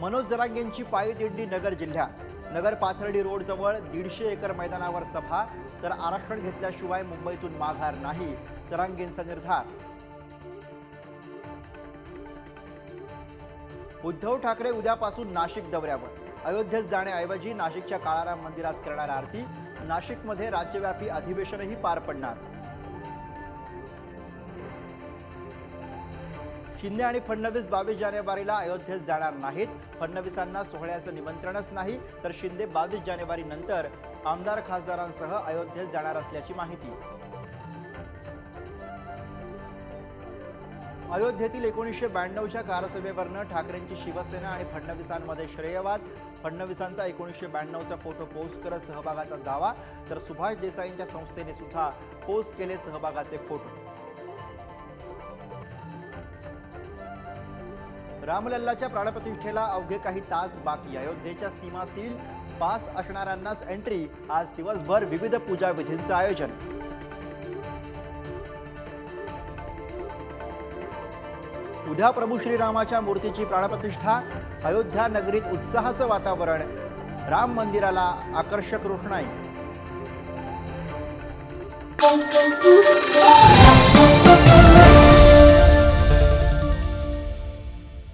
मनोज जरांगेंची पायी दिंडी नगर जिल्ह्यात. नगर पाथर्डी रोडजवळ दीडशे एकर मैदानावर सभा तर आरक्षण घेतल्याशिवाय मुंबईतून माघार नाही जरांगेंचा निर्धार. उद्धव ठाकरे उद्यापासून नाशिक दौऱ्यावर. अयोध्येत जाण्याऐवजी नाशिकच्या काळाराम मंदिरात करणार आरती. नाशिकमध्ये राज्यव्यापी अधिवेशनही पार पडणार. शिंदे आणि फडणवीस बावीस जानेवारीला अयोध्येत जाणार नाहीत. फडणवीसांना सोहळ्याचं निमंत्रणच नाही तर शिंदे बावीस जानेवारी नंतर आमदार खासदारांसह अयोध्येत जाणार असल्याची माहिती. अयोध्येतील एकोणीसशे ब्याण्णवच्या कारसभेवरनं ठाकरेंची शिवसेना आणि फडणवीसांमध्ये श्रेयवाद. फडणवीसांचा एकोणीसशे ब्याण्णवचा फोटो पोस्ट करत सहभागाचा दावा तर सुभाष देसाईंच्या संस्थेने सुद्धा पोस्ट केले सहभागाचे फोटो. रामलल्लाच्या प्राणप्रतिष्ठेला अवघे काही तास बाकी अयोध्येच्या सीमा सील पास असणाऱ्यांनाच एंट्री आज दिवसभर विविध पूजा विधींचं आयोजन. उद्या प्रभू श्रीरामाच्या मूर्तीची प्राणप्रतिष्ठा अयोध्या नगरीत उत्साहाचं वातावरण. राम मंदिराला आकर्षक रोषणाई.